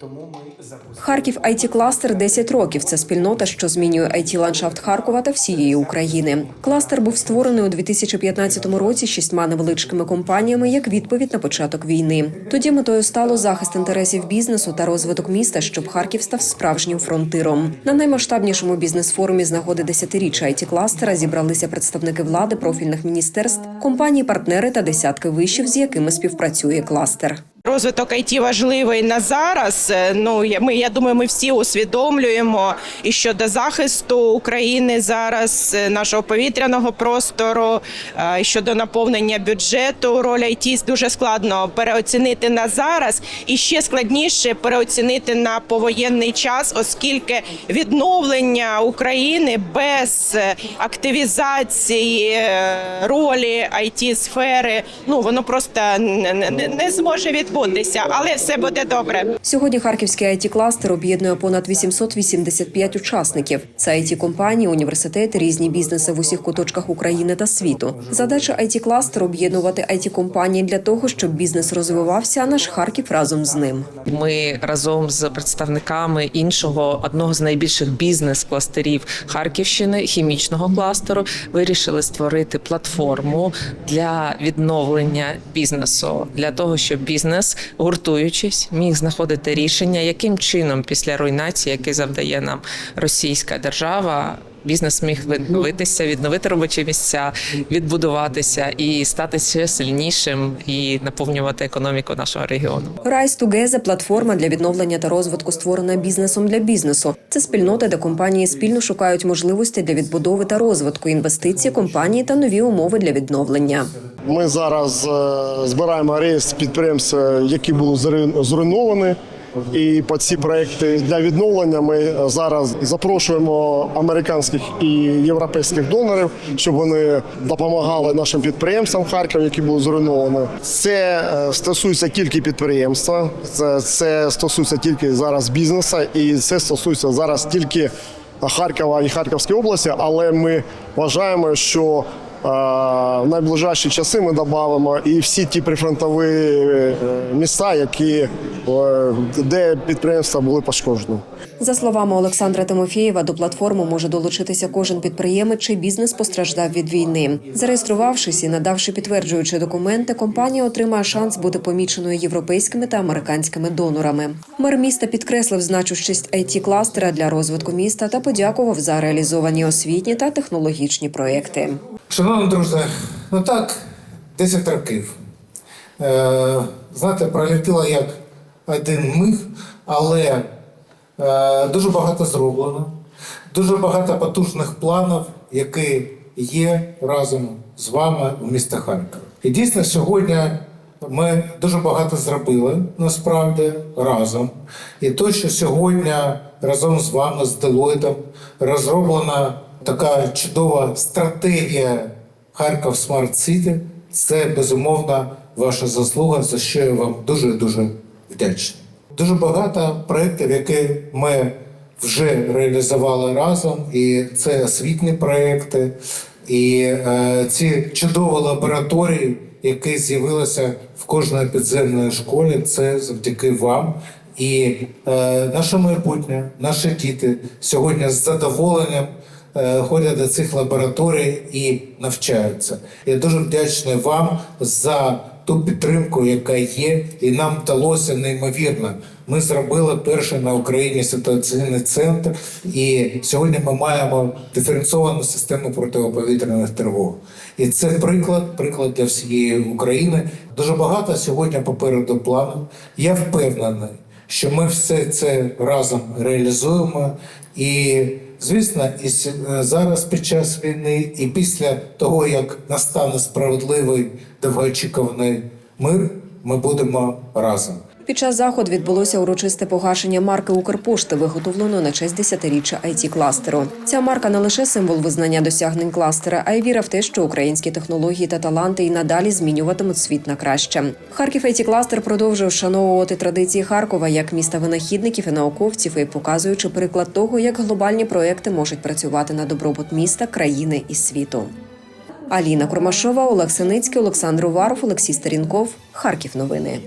Тому ми запустили. Харків it кластер 10 років. Це спільнота, що змінює it ландшафт Харкова та всієї України. Кластер був створений у 2015 році шістьма невеличкими компаніями як відповідь на початок війни. Тоді метою стало захист інтересів бізнесу та розвиток міста, щоб Харків став справжнім фронтиром. На наймасштабнішому бізнес-форумі з нагоди десятиріччя it кластера зібралися представники влади, профільних міністерств, компанії, партнери та десятки вишів, з якими співпрацює кластер. Розвиток IT важливий на зараз. Е, Ну ми я думаю, ми всі усвідомлюємо і щодо захисту України зараз, е, нашого повітряного простору, е, і щодо наповнення бюджету. Роль IT дуже складно переоцінити на зараз, і ще складніше переоцінити на повоєнний час, оскільки відновлення України без активізації ролі it сфери ну воно просто не, не, зможе відбутися, але все буде добре. Сьогодні харківський it кластер об'єднує понад 885 учасників. Це it компанії, університети, різні бізнеси в усіх куточках України та світу. Задача it кластеру об'єднувати it компанії для того, щоб бізнес розвивався, а наш Харків разом з ним. Ми разом з представниками іншого одного з найбільших бізнес-кластерів Харківщини, хімічного кластеру, вирішили створити платформу для відновлення бізнесу для того, щоб бізнес, гуртуючись, міг знаходити рішення, яким чином після руйнації, які завдає нам російська держава. Бізнес міг відновитися, відновити робочі місця, відбудуватися і стати ще сильнішим і наповнювати економіку нашого регіону. Rise Together – платформа для відновлення та розвитку створена бізнесом для бізнесу. Це спільнота, де компанії спільно шукають можливості для відбудови та розвитку інвестицій компанії та нові умови для відновлення. Ми зараз е, збираємо реєстр підприємств, які були зруй- зруйновані. І по ці проекти для відновлення ми зараз запрошуємо американських і європейських донорів, щоб вони допомагали нашим підприємствам Харкова, які були зруйновані. Це е, стосується тільки підприємства, це, це стосується тільки зараз бізнесу, і це стосується зараз тільки Харкова і Харківської області. Але ми вважаємо, що В найближчі часи ми додамо і всі ті прифронтові е, міста, які е, де підприємства були пошкоджені. За словами Олександра Тимофєєва, до платформи може долучитися кожен підприємець, чий бізнес постраждав від війни. Зареєструвавшись і надавши підтверджуючі документи, компанія отримає шанс бути поміченою європейськими та американськими донорами. Мер міста підкреслив значущість it кластера для розвитку міста та подякував за реалізовані освітні та технологічні проекти. Шановні друзі, ну так, 10 років. Е, знаєте, пролетіло як один миг, але е, дуже багато зроблено, дуже багато потужних планів, які є разом з вами у місті Харків. І дійсно сьогодні ми дуже багато зробили насправді разом. І те, що сьогодні разом з вами, з Делойтом, розроблена така чудова стратегія Харків Смарт Сіті, це безумовно ваша заслуга, за що я вам дуже дуже вдячний. Дуже багато проєктів, які ми вже реалізували разом, і це освітні проєкти, і е, ці чудові лабораторії, які з'явилися в кожній підземній школі, це завдяки вам. І е, наше майбутнє, наші діти сьогодні з задоволенням е, ходять до цих лабораторій і навчаються. Я дуже вдячний вам за ту підтримку, яка є, і нам вдалося неймовірно. Ми зробили перший на Україні ситуаційний центр, і сьогодні ми маємо диференційовану систему протиповітряних тривог. І це приклад, приклад для всієї України. Дуже багато сьогодні попереду плану. Я впевнений, що ми все це разом реалізуємо. І, звісно, і е, зараз під час війни, і після того, як настане справедливий довгоочікуваний мир, ми будемо разом. Під час заходу відбулося урочисте погашення марки Укрпошти, виготовленої на честь десятиріччя it кластеру. Ця марка не лише символ визнання досягнень кластера, а й віра в те, що українські технології та таланти і надалі змінюватимуть світ на краще. Харків it кластер продовжує вшановувати традиції Харкова як міста винахідників і науковців, і показуючи приклад того, як глобальні проекти можуть працювати на добробут міста, країни і світу. Аліна Курмашова, Олег Синицький, Олександр Уваров, Олексій Старінков. Харків новини.